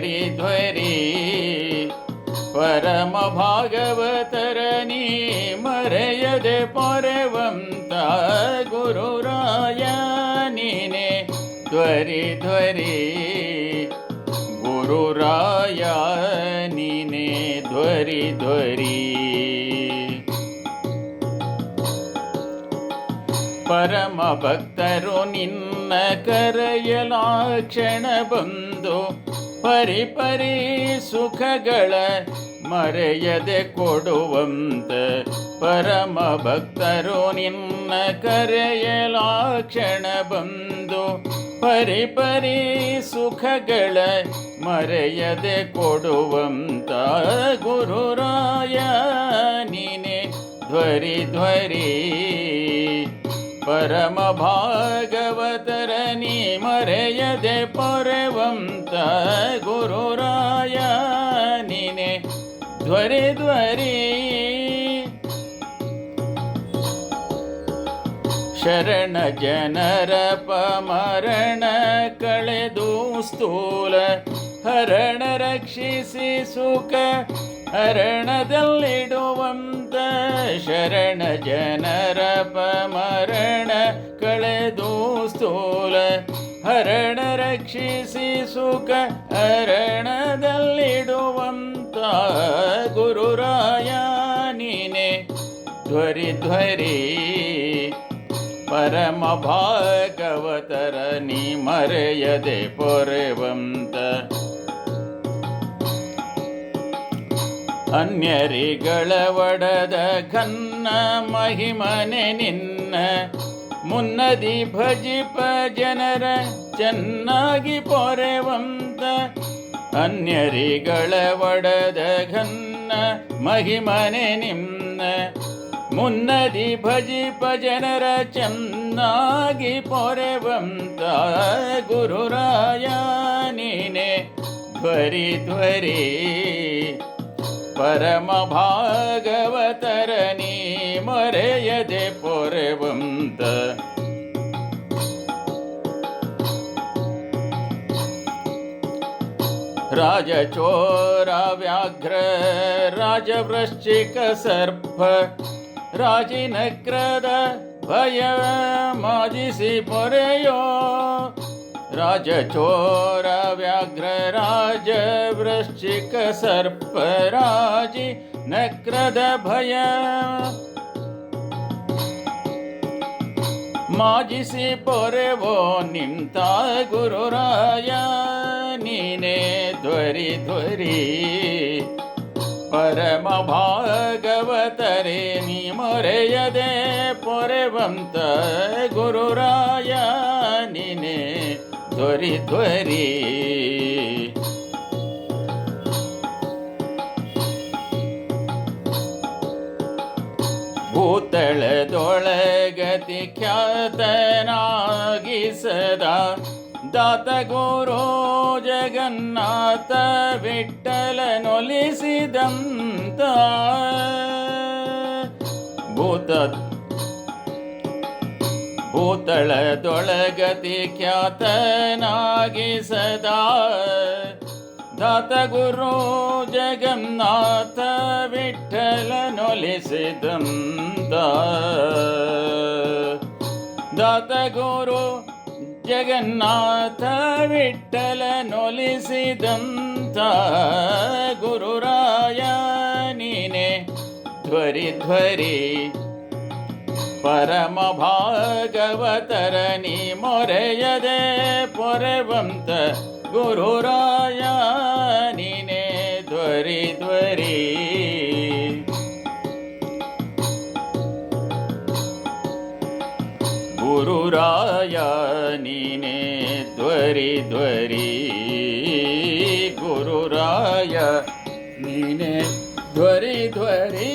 ध्वरि परमभागवतरनि मरयदे परवंता गुरुरायानिने। ध्वरि ध्वरि। गुरुरायानि ध्वरि ध्वरि। परमभक्तरु निन्न करयलाक्षणबन्धु। ಧ್ವರಿ ಧ್ವರಿ ಪರಮ ಭಕ್ತರು ನಿನ್ನ ಕರೆಯಲಾಕ್ಷಣ ಬಂದು ಪರಿ ಪರಿ ಸುಖಗಳ ಮರೆಯದೆ ಕೊಡುವಂತ ಪರಮ ಭಕ್ತರು ನಿನ್ನ ಕರೆಯಲಾಕ್ಷಣ ಬಂದು ಪರಿಪರಿ ಪರಿ ಸುಖಗಳ ಮರೆಯದೆ ಕೊಡುವಂತ ಗುರುರಾಯ ನೀನೆ ಧ್ವರಿ ಧ್ವರಿ ಪರಮ ಭಾಗವತರ ನೀ ಮರೆಯದೆ ಪೊರೆವಂತ ಗುರುರಾಯ ನೀನೆ ಧ್ವರಿ ಧ್ವರಿ. ಶರಣ ಜನರ ಪಮರಣ ಕಳೆದು ಸ್ಥೂಲ. ಹರಣ ರಕ್ಷಿಸಿ ಸುಖ ಹರಣದಲ್ಲಿಡುವಂತ ಶರಣ ಜನರ ಪಮರಣ ರಕ್ಷಿಸಿ ಸುಖ ಅರಣದಲ್ಲಿಡುವಂತ ಗುರುರಾಯ ನೀನೆ ಧ್ವರಿ ಧ್ವರಿ, ಪರಮ ಭಾಗವತರ ನೀ ಮರೆಯದೆ ಪೊರೆವಂತ. ಅನ್ಯರಿಗಳ ಒಡದ ಘನ್ನ ಮಹಿಮನೆ ನಿನ್ನ. ಮುನ್ನದಿ ಭಜಿಪ ಜನರ ಚೆನ್ನಾಗಿ ಪೊರೆವಂತ ಅನ್ಯರಿಗಳ ಒಡದ ಘನ್ನ ಮಹಿಮನೆ ನಿಮ್ಮ ಮುನ್ನದಿ ಭಜಿಪ ಜನರ ಚೆನ್ನಾಗಿ ಪೊರೆವಂತ ಗುರುರಾಯ ನೀನೆ. ತ್ವರಿ ಧ್ವರಿ. परमभागवतरणी मरे यदि राजचोराव्याघ्र राजवृश्चिकसर्प राजिनक्रद राजवृश्चिकसर्प राजिनक्रदभयमाजिश्री ಸರ್ಪ ರಾಜಿನಕ್ರದ ಭಯ ಮಾಜಿಸಿ ಪೊರೆಯೋ ರಾಜಚೋರ ವ್ಯಾಘ್ರ ರಾಜ ವೃಶ್ಚಿಕ ಸರ್ಪ ರಾಜಿ ನಕ್ರದ ಭಯ ಮಾಜಿಸಿ ಪೊರೆವೋ ನಿಂತ ಗುರುರಾಯ ನೀನೇ ಧ್ವರಿ ಧ್ವರಿ ಪರಮ ಭಾಗವತರೆ ನೀ ಮೊರೆಯದೆ ಪೊರೆವಂತ ಗುರುರಾಯ ನೀನೆ ಧ್ವರಿ ಧ್ವರಿ ಭೂತಳದೊಳಗತಿ ಖ್ಯಾತನಾಗಿ ಸದಾ ದಾತ ಗುರು ಜಗನ್ನಾಥ ವಿಠಲನೊಲಿಸಿದಂತ ಭೂತ ಭೂತಳದೊಳಗತಿ ಖ್ಯಾತನಾಗಿ ಸದಾ ದಾತ ಗುರು ಜಗನ್ನಾಥ ವಿಠಲನೊಲಿಸಿದಂತ ದಾತ ಗುರು ಜಗನ್ನಾಥ ವಿಠಲನೊಲಿಸಿದಂತ. ಗುರುರಾಯ ನೀನೆ ಧ್ವರಿ ಧ್ವರಿ ಪರಮ ಭಾಗವತರ ನೀ ಮೊರೆಯದೆ ಪೊರೆವಂತ ಗುರುರಾಯ ನೀನೆ ಧ್ವರಿ ಧ್ವರಿ ಗುರುರಾಯ ನೀನೆ ಧ್ವರಿ ಧ್ವರಿ ಗುರುರಾಯ ನೀನೆ ಧ್ವರಿ ಧ್ವರಿ